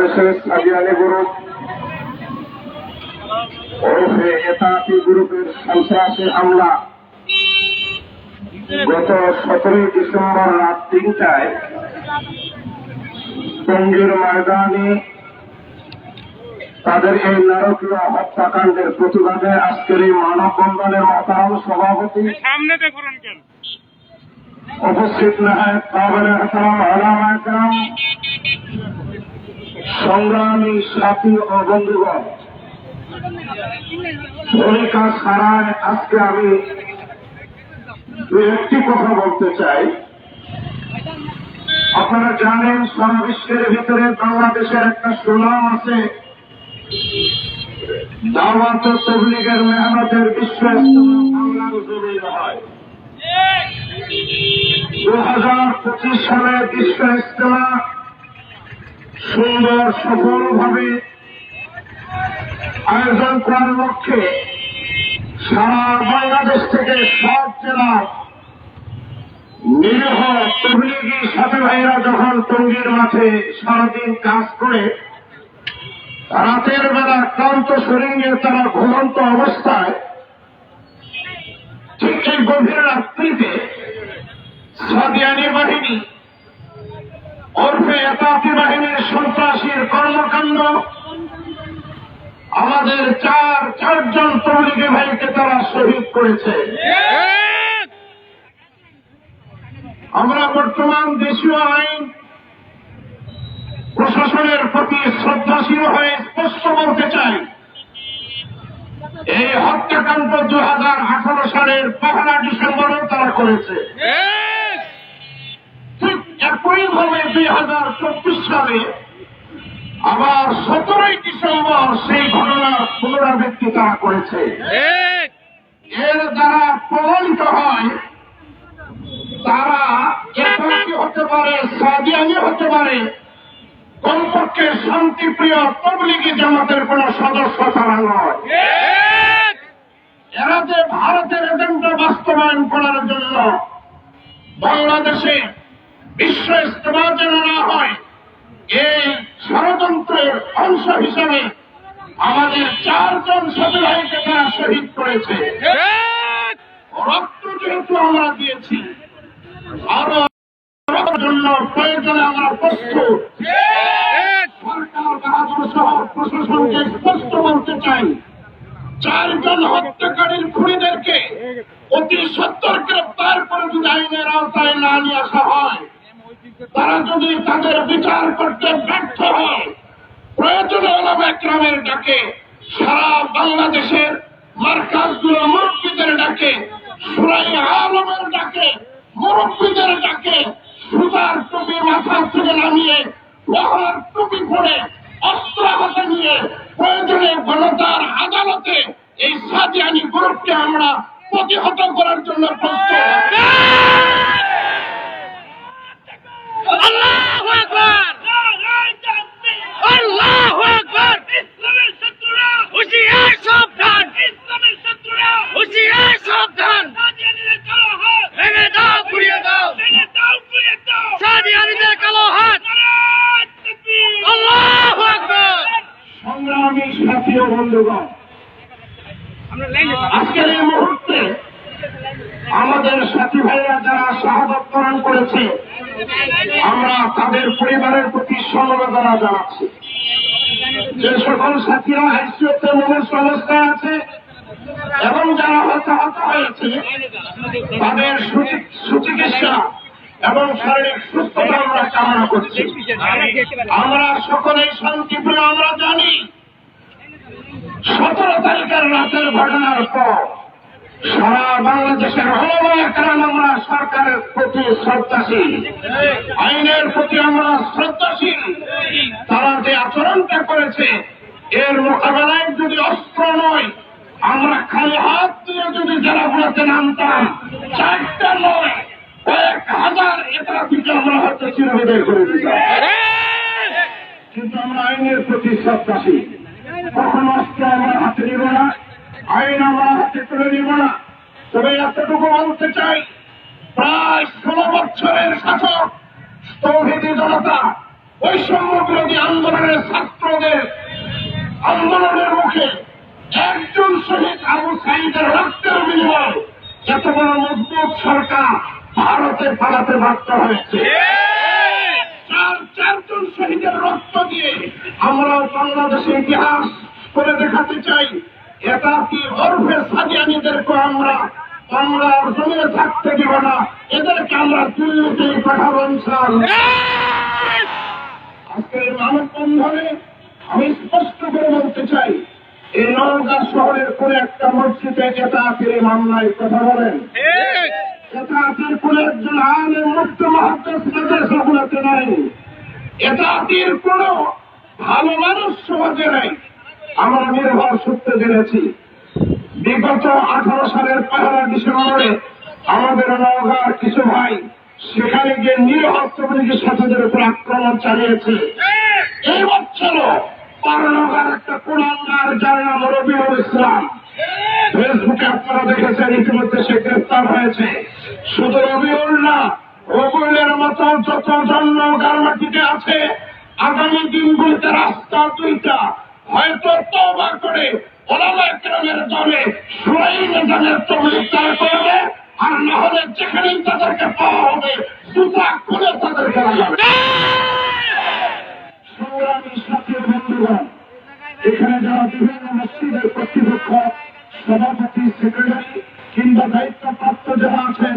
বাংলাদেশের সাজিয়ানি গ্রুপ ওরফে এতাতি গ্রুপের সন্ত্রাসী হামলা। গত সতেরোই ডিসেম্বর রাত তিনটায় টঙ্গীর ময়দানে তাদের এই নারকীয় হত্যাকাণ্ডের প্রতিবাদে আজকের এই মানববন্ধনের মতাম সভাপতি সামনে দেখুন উপস্থিত আলামা একরাম সংগ্রামী সাথী ও বন্ধুগণ ভূমিকা ছাড়ায় আজকে আমি একটি কথা বলতে চাই। আপনারা জানেন সারা বিশ্বের ভিতরে বাংলাদেশের একটা সুনাম আছে। দাওয়াত তবলিগের মেহনতের বিশ্ব ইজতেমা বাংলার জমিন হয়। দু হাজার পঁচিশ সালে বিশ্ব ইজতেমা সুন্দর সফলভাবে আয়োজন করার লক্ষ্যে সারা বাংলাদেশ থেকে সব জেলার নিরীহ তবলিগি সাথে ভাইরা যখন টঙ্গীর মাঠে সারাদিন কাজ করে, রাতের বেলা ক্লান্ত শরীরে তারা ঘুমন্ত অবস্থায় ঠিক এই গভীর রাত্রিতে সাদিয়ানি বাহিনী ওরফে এতাতি বাহিনীর সন্ত্রাসীর কর্মকাণ্ড আমাদের চার চারজন তবলিগি ভাইকে তারা শহীদ করেছে। আমরা বর্তমান দেশীয় আইন প্রশাসনের প্রতি শ্রদ্ধাশীল হয়ে স্পষ্ট বলতে চাই এই হত্যাকাণ্ড দু হাজার আঠারো সালের পহেলা ডিসেম্বরও তারা করেছে। ঠিক একইভাবে দুই হাজার চব্বিশ সালে আবার সতেরোই ডিসেম্বর সেই ঘটনার পুনরাবৃত্তি তারা করেছে। এর দ্বারা প্রমাণিত হয় তারা একাকি হতে পারে সাদিয়ানি হতে পারে কমপক্ষে শান্তিপ্রিয় তবলিগি জামাতের কোন সদস্য তারা নয়। এরা যে ভারতের এজেন্ডা বাস্তবায়ন করার জন্য বাংলাদেশে বিশ্ব ইস্তেমা যেন না হয় এই ষড়যন্ত্রের অংশ হিসেবে আমাদের চারজন সদী ভাইকে তারা শহীদ করেছে। রক্ত যেহেতু আমরা দিয়েছি আরও জন্য প্রয়োজনে আমরা প্রস্তুত। সরকার বাহাদুর সহ প্রশাসনকে স্পষ্ট বলতে চাই চারজন হত্যাকারীর তাদের বিচার করতে ব্যর্থ হয়। প্রয়োজনে আলম একরামের ডাকে সারা বাংলাদেশের মার্কাজগুলো মুরব্বীদের ডাকে সুরাই আলমের ডাকে মুরব্বীদের ডাকে সুতার টুপি মাথা থেকে নামিয়ে লোহার টুপি পরে অস্ত্র হাতে নিয়ে প্রয়োজনে গণতার আদালতে এই সাজিয়ানি গ্রুপকে আমরা প্রতিহত করার জন্য প্রস্তুত আল্লাহু আকবার আল্লাহু আকবার ইসলামের শত্রুরা হুঁশিয়ার সাবধান ইসলামের শত্রুরা হুঁশিয়ার সাবধান সাদিয়ানিদের কালো হাত ভেঙে দাও পুড়িয়ে দাও ভেঙে দাও পুড়িয়ে দাও সাদিয়ানিদের কালো হাত আল্লাহু আকবার সংগ্রামী সাথী ও বন্ধুগণ আজকের এই মুহূর্তে আমাদের সাথী ভাইরা যারা শাহাদত বরণ করেছে আমরা তাদের পরিবারের প্রতি সমবেদনা জানাচ্ছি যে সকল সাথীরা আইসিওতে মনুষ্য অবস্থায় আছে এবং যারা হতাহত হয়েছে তাদের সুচি- সুচিকিৎসা এবং শারীরিক সুস্থতা আমরা কামনা করছি। আমরা সকলেই শান্তিপ্রিয় আমরা জানি সতেরো তারিখের রাতের ঘটনার পর সারা বাংলাদেশের কারণ আমরা সরকারের প্রতি শ্রদ্ধাশীল আইনের প্রতি আমরা শ্রদ্ধাশীল। তারা যে আচরণটা করেছে এর মোকাবেলায় যদি অস্ত্র নয় আমরা খালি হাত দিয়ে যদি জেলাগুলোতে নামতাম চারটা নয় কিন্তু আমরা আইনের প্রতি শ্রদ্ধাশীল কখনো অস্ত্র আমরা হাতে নিব না, আইন আমরা হাতে তুলে নিব না। তবে এতটুকু বলতে চাই, প্রায় ষোলো বছরের শাসক, তৌহিদি জনতা বৈষম্য বিরোধী আন্দোলনের ছাত্রদের আন্দোলনের মুখে একজন শহীদ আবু সাইদের রক্তের বিনিময় এত বড় মজবুত সরকার ভারতে পালাতে বাধ্য হয়েছে। চার চারজন শহীদের রক্ত দিয়ে আমরা বাংলাদেশের ইতিহাস করে দেখাতে চাই। এটা কি অর্ভে সাদিয়ানিদেরকে আমরা বাংলার জমিয়ে থাকতে দিব না? এদেরকে আমরা দিল্লিতেই পাঠাবো ইনশাআল্লাহ। আজকের মানববন্ধনে আমি স্পষ্ট করে বলতে চাই এই নওগাঁ শহরের কোন একটা মসজিদে এটা ফিরে মামলায় কথা বলেন। কোন একজন আলেম মুক্ত মহাদ্দেশ মাদ্রাসাগুলোতে নাই এটা আতির কোন ভালো মানুষ সমাজে নাই আমরা নির্ভর সূত্রে জেনেছি বিগত আঠারো সালের পহেলা ডিসেম্বরে আমাদের নওগাঁর কিছু ভাই সেখানে গিয়ে নিরহত্তলীগের সাথীদের উপর আক্রমণ চালিয়েছে এই বছরও পারনগার একটা কুলাঙ্গার যার নাম রবিউল ইসলাম ফেসবুকে আপনারা দেখেছেন ইতিমধ্যে সে গ্রেফতার হয়েছে শুধু রবিউল না রবিউলের মতো যত জন্ম গার্মাটিতে আছে। আগামী দিনগুলিতে রাস্তা দুইটা। হয়তো তবা করে এখানে যারা বিভিন্ন মসজিদের কর্তৃপক্ষ, সভাপতি, সেক্রেটারি কিংবা দায়িত্বপ্রাপ্ত যারা আছেন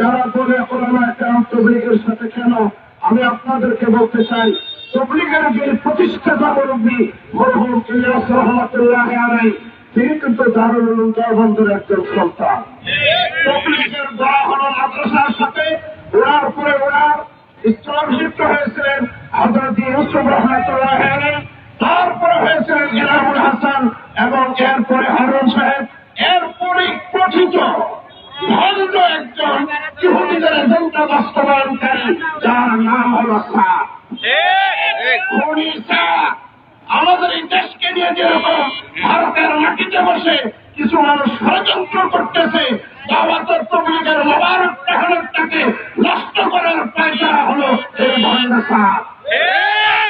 যারা বলে ওলামা একটা তবলিগের সাথে কেন, আমি আপনাদেরকে বলতে চাই, তবলিগের যে প্রতিষ্ঠাতা মুরব্বী মরহুম তিনি কিন্তু দারুল উলুম দেওবন্দের একজন সন্তান। তবলিগের দোয়া হল মাদ্রাসার সাথে ওনার উপরে ওনার স্থলাভিষিক্ত হয়েছিলেন হজরত ইউসুফ রহমতুল্লাহ আলাই তারপরে হয়েছিলেন ইনামুল হাসান এবং এরপরে হারুন সাহেব এরপরে কথিত ভণ্ড একজন ইহুদিদের এজেন্ডা বাস্তবায়নকারী যার নাম হল আমাদের এই দেশকে নিয়ে যেরকম ভারতের মাটিতে বসে কিছু মানুষ ষড়যন্ত্র করতেছে দাওয়াতের তবলিগের মোবারক টাকাকে নষ্ট করার পায়তারা হলো এই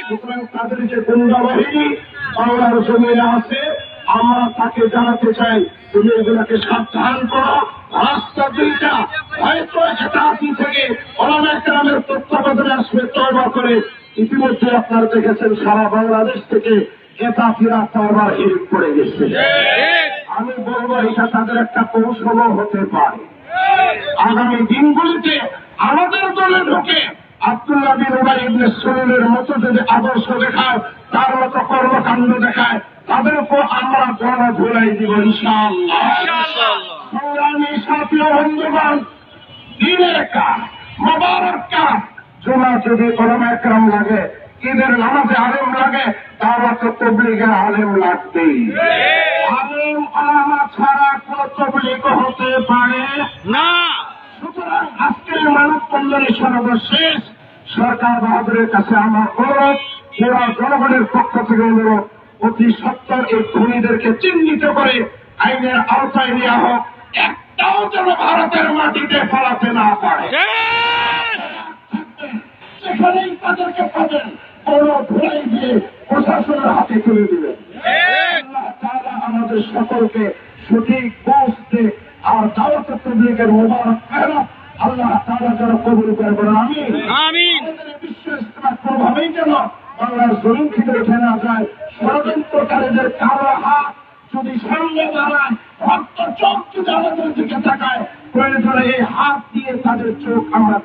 সুতরাং তাদের যে গুন্ডা বাহিনী বাংলার জমিনে আছে আমরা তাকে জানাতে চাই তুমি এগুলাকে সাবধান করো। রাস্তা দুইটা হয়তো একাশি থেকে অনেক তত্ত্বাবধানে আসবে তবা করে। ইতিমধ্যে আপনারা দেখেছেন, সারা বাংলাদেশ থেকে একাশিরা তরবার হিরিক পড়ে গেছে। আমি বলব, এটা তাদের একটা কৌশল হতে পারে। আগামী দিনগুলিতে আমাদের দলে ঢুকে আব্দুল্লাহ বিন উবাই ইবনে সুলুলের মতো যদি আদর্শ দেখায়, তার মতো কর্মকাণ্ড দেখায় তাদের উপর আমরা গণ ধুলাই দিব ইনশাআল্লাহ। সংগ্রামী সাথী বন্ধুগণ, দিনের কাজ মোবারক কাজ যদি কলম একরাম লাগে, ঈদের নামাজে আলেম লাগে তার তো তবলিগের আলেম লাগবেই। আলেম আলামা ছাড়া কোন তবলিগ হতে পারে সুতরাং আজকের মানব বন্ধনের সর্বশেষ, সরকার বাহাদুরের কাছে আমার অনুরোধ, পুরা জনগণের পক্ষ থেকে অনুরোধ, অতি সত্তর এই খুনিদেরকে চিহ্নিত করে আইনের আওতায় নেওয়া হোক। একটাও যেন ভারতের মাটিতে ফলাতে না পারে। সেখানেই তাদেরকে পাবেন কোন ধুলাই দিয়ে প্রশাসনের হাতে তুলে দিবেন। তাআলা আমাদের সকলকে সঠিক পৌঁছতে আর দাওয়াত তবলিগের মোবারক মেহনত আল্লাহ তাআলা যেন কবুল করে বলেন আমি বিশ্ব ইস্তেমা কোনোভাবেই যেন বাংলার জমিন থেকে উঠে না যায় ষড়যন্ত্রকারীদের কারও হাত যদি সামনে দাঁড়ায় রক্ত চোখ যদি আমাদের দিকে তাকায় প্রয়োজনে এই হাত দিয়ে তাদের চোখ আমরা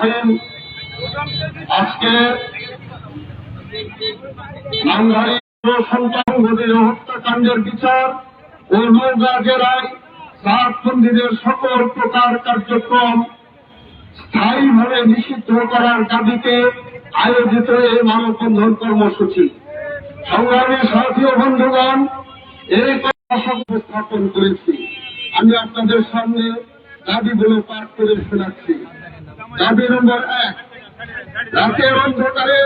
রাহিম আজকে নামধারী হত্যাকাণ্ডের বিচার ও নৌগা জেলায় সাতবন্দীদের সকল প্রকার কার্যক্রম স্থায়ীভাবে নিষিদ্ধ করার দাবিতে আয়োজিত এই মানববন্ধন কর্মসূচি। সংগ্রামী সাথী ও বন্ধুগণ, এই কথা উপস্থাপন করেছি। আমি আপনাদের সামনে দাবিগুলো পাঠ করে শোনাচ্ছি। দাবি নম্বর এক, রাতের অন্ধকারে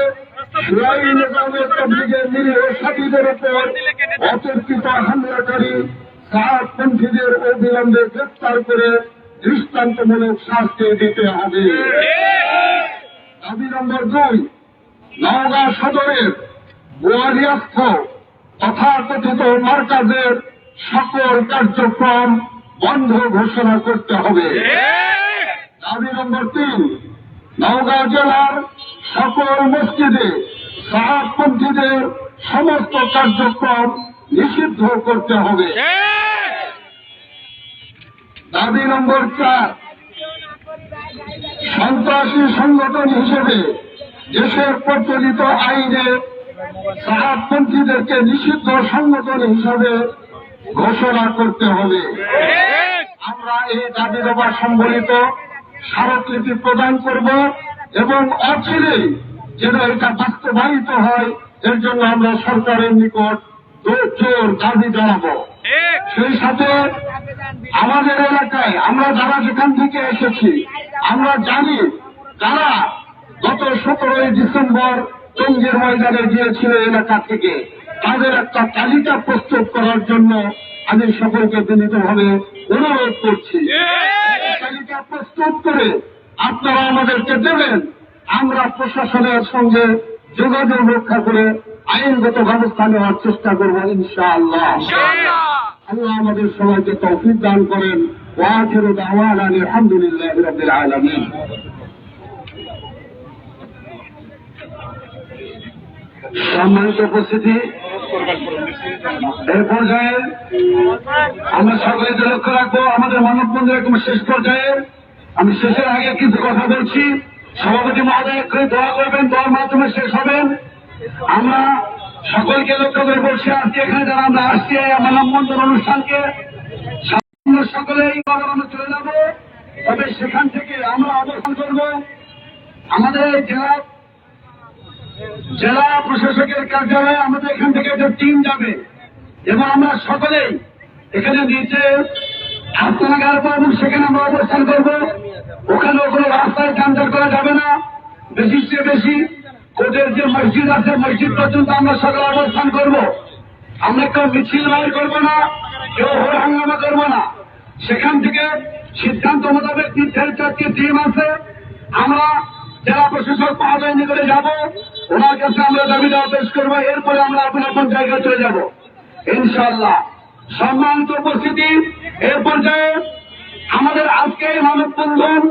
অবিলম্বে গ্রেপ্তার করে দৃষ্টান্তমূলক শাস্তি দিতে হবে। দাবি নম্বর দুই, নওগাঁ সদরের বোয়ালিয়াস্থ তথাকথিত মার্কাজের সকল কার্যক্রম বন্ধ ঘোষণা করতে হবে। দাবি নম্বর তিন, নওগাঁ জেলার সকল মসজিদে সাহাবপন্থীদের সমস্ত কার্যক্রম নিষিদ্ধ করতে হবে। দাবি নম্বর চার, সন্ত্রাসী সংগঠন হিসেবে দেশের প্রচলিত আইনে সাহাবপন্থীদেরকে নিষিদ্ধ সংগঠন হিসেবে ঘোষণা করতে হবে। আমরা এই দাবি দেওয়া সম্বলিত স্মারকলিপি প্রদান করব এবং অচিরেই যেন এটা বাস্তবায়িত হয়, এর জন্য আমরা সরকারের নিকট জোর, দাবি জানাব। সেই সাথে আমাদের এলাকায় আমরা যারা যেখান থেকে এসেছি, আমরা জানি তারা গত সতেরোই ডিসেম্বর টঙ্গের ময়দানে গিয়েছিল এলাকা থেকে। তাদের একটা তালিকা প্রস্তুত করার জন্য আমি সকলকে বিনীতভাবে অনুরোধ করছি। তালিকা প্রস্তুত করে আপনারা আমাদেরকে দেবেন। আমরা প্রশাসনের সঙ্গে যোগাযোগ রক্ষা করে আইনগত ব্যবস্থা নেওয়ার চেষ্টা করব ইনশাআল্লাহ। আল্লাহ আমাদের সবাইকে তৌফিক দান করেন। ওয়াখির দাওয়ান আলহামদুলিল্লাহ রবিল আলমিন। সম্মানিত উপস্থিতি। এই পর্যায়ে আমরা সকলেকে লক্ষ্য রাখব, আমাদের মানববন্ধের একদম শেষ পর্যায়ে। আমি শেষের আগে কিছু কথা বলছি। সভাপতি মহোদয় একটু দোয়া করবেন, দোয়ার মাধ্যমে শেষ হবেন। আমরা সকলকে লক্ষ্য করে বলছি, আজকে এখানে যারা আমরা আসছি, এই মানববন্ধন অনুষ্ঠানকে আমরা সকলেই আমরা চলে যাব। তবে সেখান থেকে আমরা অবস্থান করব। আমাদের জেলা জেলা প্রশাসকের কার্যালয়ে আমাদের এখান থেকে একটা টিম যাবে। এবং আমরা সকলেই এখানে নিচে হাসনাগার পাবো, সেখানে আমরা অবস্থান করব। ওখানে কোনো রাস্তায় যানজট করা যাবে না। বেশি চেয়ে বেশি কোর্টের যে মসজিদ আছে, মসজিদ পর্যন্ত আমরা সকলে অবস্থান করব। আমরা কেউ মিছিল বাইর করব না, কেউ হোর হাঙ্গামা করব না। সেখান থেকে সিদ্ধান্ত মোতাবেক নির্ধারিত একটি টিম আছে। আমরা জেলা প্রশাসক মহোদয় নিকটে যাব, ওনার কাছে আমরা দাবি দেওয়া পেশ করব, এরপরে আমরা আপন আপন জায়গায় চলে যাব। ইনশাল্লাহ সম্মানিত উপস্থিতি এর পর্যায়ে আমাদের আজকে এই মানববন্ধন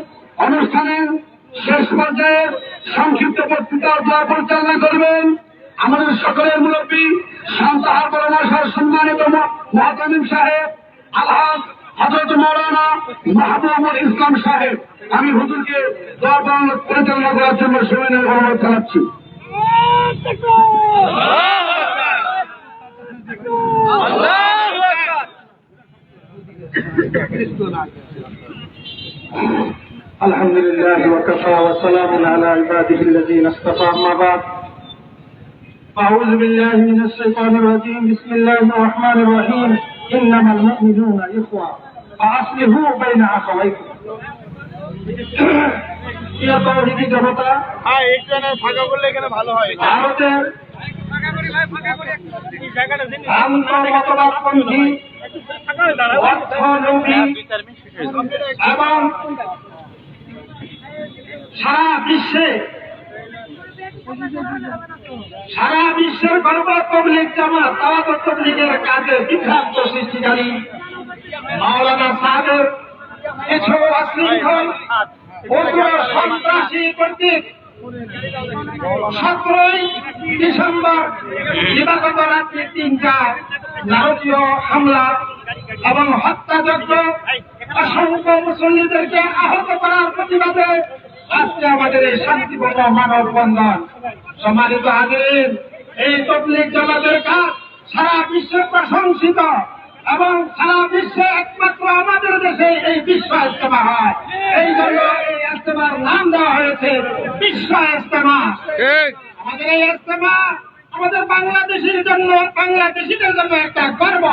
অনুষ্ঠানের শেষ পর্যায়ে সংক্ষিপ্ত বক্তৃতা পরিচালনা করবেন আমাদের সকলের মুরব্বী শান্তাহার পরামর্শ সম্মানিত মহাতামিম সাহেব, আলহাজ হজরত মৌলানা মাহবুবুল ইসলাম সাহেব আমি হুজুরকে দোয়া পরিচালনা করার জন্য সময়ের অনুরোধ জানাচ্ছি الحمد لله وكفى وسلام على عباده الذين اصطفى اما بعد أعوذ بالله من الشيطان الرجيم بسم الله الرحمن الرحيم إنما المؤمنون إخوة فأصلحوا بين أخويكم প্রিয় তৌহিদি জনতা হ্যাঁ এখানে ফাঁকা করলে এখানে ভালো হয় ভারতের ফাঁকা করি ভাই ফাঁকা করি এই জায়গাটা দিন ভ্রান্ত মতবাদপন্থী ফাঁকা হয়ে দাঁড়াও অর্থলোভী এবং সারা বিশ্বে সারা বিশ্বের গণতন্ত্র তবলিগ জামাত তাওয়াত তবলিগের কাজে বিভ্রান্ত সৃষ্টিকারী মাওলানা সাহেব কিছু অশৃঙ্খল সন্ত্রাসী কর্তৃক সতেরোই ডিসেম্বর দিবাগত রাত্রি তিনটায় নারকীয় হামলা এবং হত্যাযজ্ঞ অসংখ্য মুসল্লিদেরকে আহত করার প্রতিবাদে আজকে আমাদের এই শান্তিপূর্ণ মানব বন্ধন। সম্মানিত হাজির এই তবলিক জামাতের কাজ সারা বিশ্বে প্রশংসিত এবং সারা বিশ্বে একমাত্র আমাদের দেশে এই বিশ্ব ইস্তেমা হয়। এই জন্য এই ইস্তেমার নাম দেওয়া হয়েছে বিশ্ব ইস্তেমা আমাদের এই ইস্তেমা আমাদের বাংলাদেশের জন্য বাংলাদেশিদের জন্য একটা গর্ব।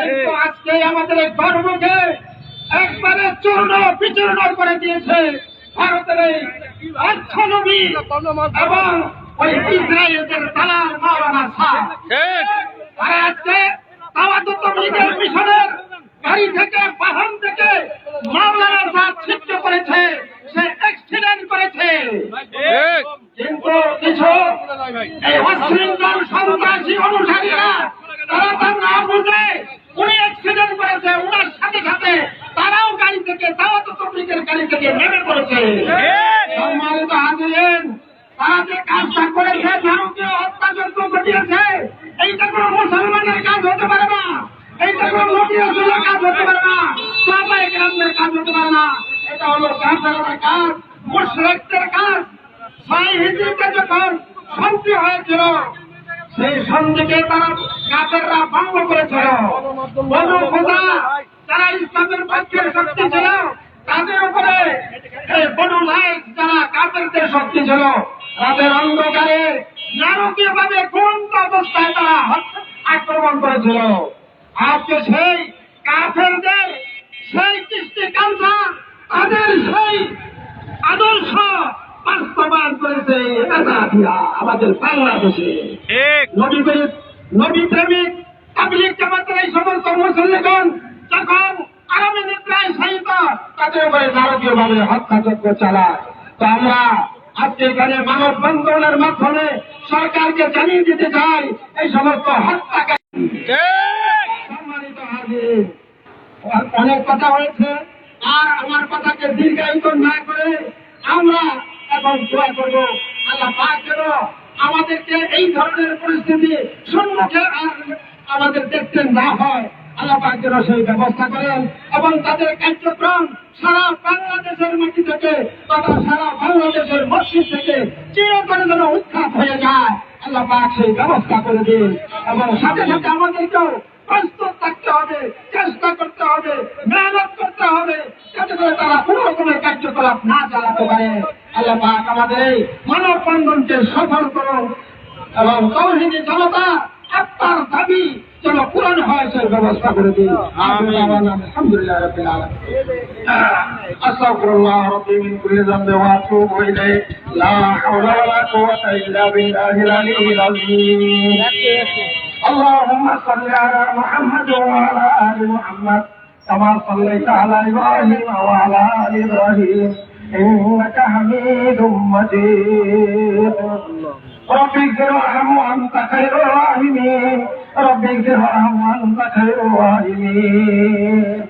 কিন্তু আজকে আমাদের এই গর্বকে একবারে চূর্ণ বিচূর্ণ করে দিয়েছে। ভারতের এই অর্থনবী এবং ওই ইসরায়েলের দালাল মাওলানা শাহ। আর আজকে তাওয়াদুত তবলিগের মিশনের গাড়ি থেকে বাহন থেকে মাওলানা শাহ ছিটকে পড়েছে সে অ্যাক্সিডেন্ট করেছে। কিন্তু কিছু এই অশৃঙ্খল সন্ত্রাসী অনুসারীরা তারা তার না বুঝে উনি অ্যাক্সিডেন্ট করেছে উনার সাথে সাথে তারাও থেকে দাওয়াত তবলিগের গাড়ি থেকে নেমে পড়েছে। সম্মানিত হাজিরেন তারা যে কাজটা করেছে ভারতীয় হত্যাযজ্ঞ ঘটিয়েছে এইটা কোনো মুসলমানের কাজ হতে পারে না। এইটা কোনো নটিয়াসুলের কাজ হতে পারে না। সাবাই গ্রামের কাজ হতে পারে না। এটা হলো কাজ মুশরিকদের কাজ। হিজরিতে যখন শান্তি হয়েছিল সেই সন্ধিকে তারা কাফেররা ভঙ্গ করেছিল। বনু খোদা যারা ইসলামের পক্ষের শক্তি ছিল তাদের উপরে বনু লাইক যারা কাফেরদের শক্তি ছিল তাদের অন্ধকারে নারকীয় ভাবে কোনটা অবস্থায় তারা আক্রমণ করেছিল। আজকে সেই কাফেরদের সেই কৃষ্টি কালচার তাদের সেই আদর্শ বাস্তবায়ন করেছে। আমাদের বাংলাদেশে। নবী প্রেমিক তাবলিগ জামাতের এই সমস্ত মুসল্লিগণ যখন আরামে নিদ্রায় শায়িত তাদের উপরে নারকীয় ভাবে হত্যাযজ্ঞ চালায়। তো আমরা আজকে এখানে মানব বন্ধনের মাধ্যমে সরকারকে জানিয়ে দিতে চাই, এই সমস্ত হত্যাকারী সম্মানিত হাজির। অনেক কথা হয়েছে, আর আমার কথাকে দীর্ঘায়িত না করে আমরা এখন দোয়া করব। আল্লাহ পাক যেন আমাদেরকে এই ধরনের পরিস্থিতি সম্মুখে আর আমাদের দেখতে না হয়। আল্লাহ পাক যেন সেই ব্যবস্থা করেন এবং তাদের কার্যক্রম সারা বাংলাদেশের মাটি থেকে তথা সারা বাংলাদেশের মসজিদ থেকে চিরতরে যেন উৎখাত হয়ে যায়। আল্লাহ সেই ব্যবস্থা করে দিন এবং সাথে সাথে আমাদেরকেও প্রস্তুত থাকতে হবে, চেষ্টা করতে হবে, মেহনত করতে হবে, যাতে করে তারা কোন রকমের কার্যকলাপ না চালাতে পারে। আল্লাহ পাক আমাদের এই মানব বন্ধনকে সফল করুন এবং তৌহিদি জনতা আত্মার দাবি যেন পূরণ হয় সেই ব্যবস্থা করে দিন আলহামদুলিল্লাহ রবিল আলম أستغفر الله ربي من كل ذنب وأتوب إليه لا حول ولا قوة إلا بالله العلي العظيم اللهم صل على محمد وعلى آل محمد كما صليت على إبراهيم وعلى آل إبراهيم إنك حميد مجيد رب اغفر وارحم وأنت خير الراحمين. رب اغفر وارحم وأنت خير الراحمين.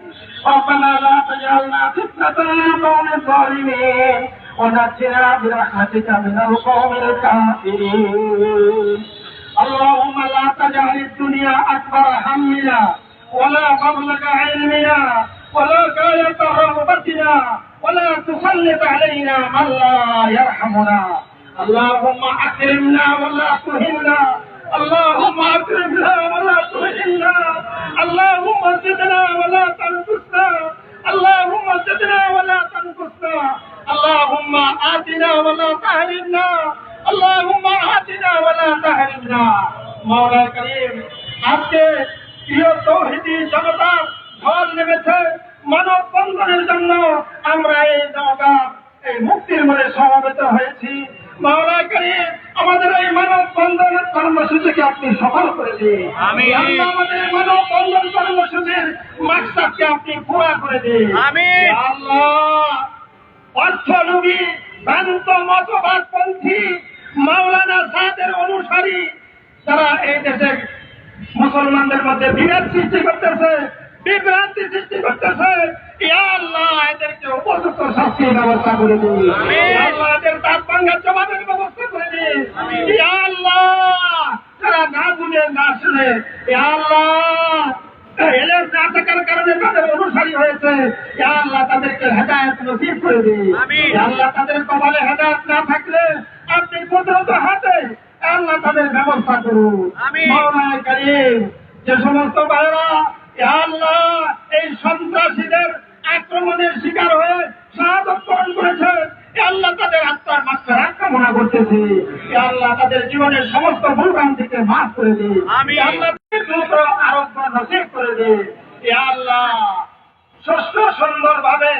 ربنا لا تجعلنا فتنة للقوم الظالمين. ونجنا برحمتك من القوم الكافرين. اللهم لا تجعل الدنيا أكبر همنا ولا مبلغ علمنا ولا غاية رغبتنا ولا تسلط علينا من لا يرحمنا. اللهم أكرمنا ولا تهنا اللهم أكرمنا ولا تهنا اللهم زدنا ولا تنقصنا اللهم زدنا ولا تنقصنا اللهم آتنا ولا تحرمنا اللهم آتنا ولا تحرمنا مولا করিম আজকে প্রিয় তৌহিদি জনতা ঢল নেমেছে মানব বন্ধনের জন্য আমরা এই জনতা এই মুক্তির মনে সমাবেত হয়েছি মাওলা করিম আমাদের এই মানব বন্ধন কর্মসূচিকে আপনি সফল করে দিন। আমাদের মানব বন্ধন কর্মসূচির মাকসাদকে আপনি পুরা করে দিন। আল্লাহ অর্থলোভী ভ্রান্ত মতবাদপন্থী মাওলানা সাদের অনুসারী যারা এই দেশের মুসলমানদের মধ্যে বিভেদ সৃষ্টি করতেছে বিভ্রান্তি সৃষ্টি করতেছে এদেরকে উপযুক্ত শাস্তির ব্যবস্থা করে দিন। আল্লাহ এদের দাঁত ভাঙার জবাবের ব্যবস্থা করে দিন। আল্লাহ তারা না বুঝে না শুনে আল্লাহ এলের না থাকার কারণে তাদের অনুসারী হয়েছে। আল্লাহ তাদেরকে হেদায়ত নসিব করে দিন। আল্লাহ তাদের কপালে হেদায়ত না থাকলে আপনি কুদরত হাতে আল্লাহ তাদের ব্যবস্থা করুন। মাওলানা কারীম যে সমস্ত ভাইরা আল্লাহ এই সন্ত্রাসীদের আক্রমণের শিকার হয়ে শাহাদত বরণ করেছে। আল্লাহ তাদের আত্মার মাত্রার আক্রমণা করতেছে। আল্লাহ তাদের জীবনের সমস্ত ভুলভ্রান্তিকে থেকে মাফ করে দিন। ইয়া আল্লাহ নসিব করে আল্লাহ সুস্থ সুন্দর ভাবে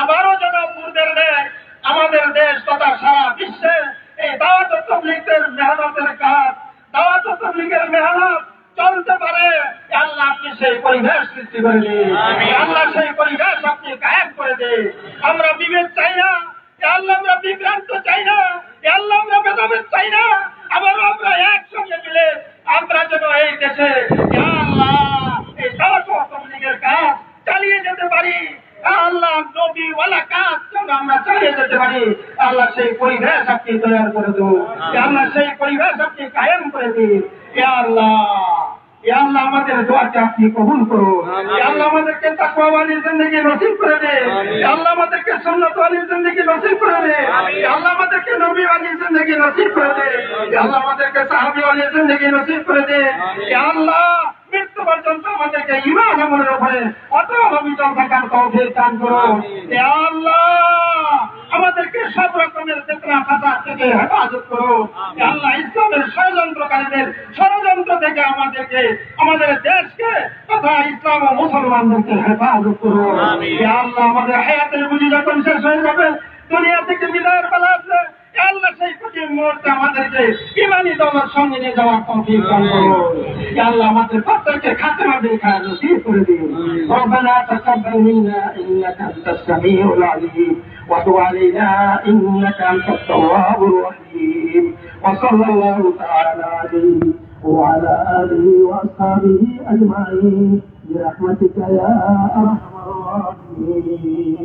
আবারও যেন পূর্বের দেশ আমাদের দেশ তথা সারা বিশ্বে এই দাওয়াত তবলিগের মেহনতের কাজ দাওয়াত তবলিগের মেহনত চলতে পারে। আল্লাহ আপনি সেই পরিবেশ সৃষ্টি করে দিন। আল্লাহ সেই পরিবেশ আপনি কায়েম করে দিন। আমরা বিবেক চাই না। আল্লাহ আমরা বিভ্রান্ত চাই না। আল্লাহ আমরা ভেদাভেদ চাই না। আবারও আমরা একসঙ্গে মিলে আমরা যেন এই দেশে আল্লাহ এই কাজ চালিয়ে যেতে পারি। আল্লাহ কাজ যেন আমরা চালিয়ে যেতে পারি। আল্লাহ সেই পরিবেশ আপনি তৈরি করে দেবো আল্লাহ সেই পরিবেশ আপনি কায়েম করে দিন। আল্লাহ। আল্লাহ আমাদের দোয়াকে আপনি কবুল করুন। আল্লাহ আমাদেরকে তাকওয়াওয়ালি জিন্দেগি নসিব করে ইয়া আল্লাহ আমাদেরকে জিন্দেগি নসিব করে ইয়া আল্লাহ আমাদেরকে জিন্দেগি নসিব করে ইয়া আল্লাহ আমাদেরকে জিন্দেগি নসিব করে ইয়া আল্লাহ মৃত্যু পর্যন্ত আমাদেরকে ইমান আমলের উপরে অটল অবিচল থাকার তৌফিক দান করুন। আল্লাহ আমাদেরকে সব রকমের থেকে হেফাজত করো। আল্লাহ ইসলামের ষড়যন্ত্রকারীদের ষড়যন্ত্র থেকে আমাদেরকে আমাদের দেশকে তথা ইসলাম ও মুসলমানদেরকে হেফাজত করো। আল্লাহ আমাদের হায়াতের বুঝি যখন শেষ হয়ে যাবে দুনিয়া থেকে বিদায়ের বেলা ইয়া আল্লাহ সেই কঠিন মুহূর্তে আমাদেরকে ইমানি দলের সঙ্গে নিয়ে যাওয়ার তৌফিক দান করুন ইয়া আল্লাহ আমাদের প্রত্যেককে খাতেমা দেখা নসিব করে দিন ربنا تقبل منا انك انت السميع العليم وتب علينا انك انت التواب الرحيم وصلى الله تعالى عليه وعلى اله واصحابه اجمعين برحمتك يا ارحم الراحمين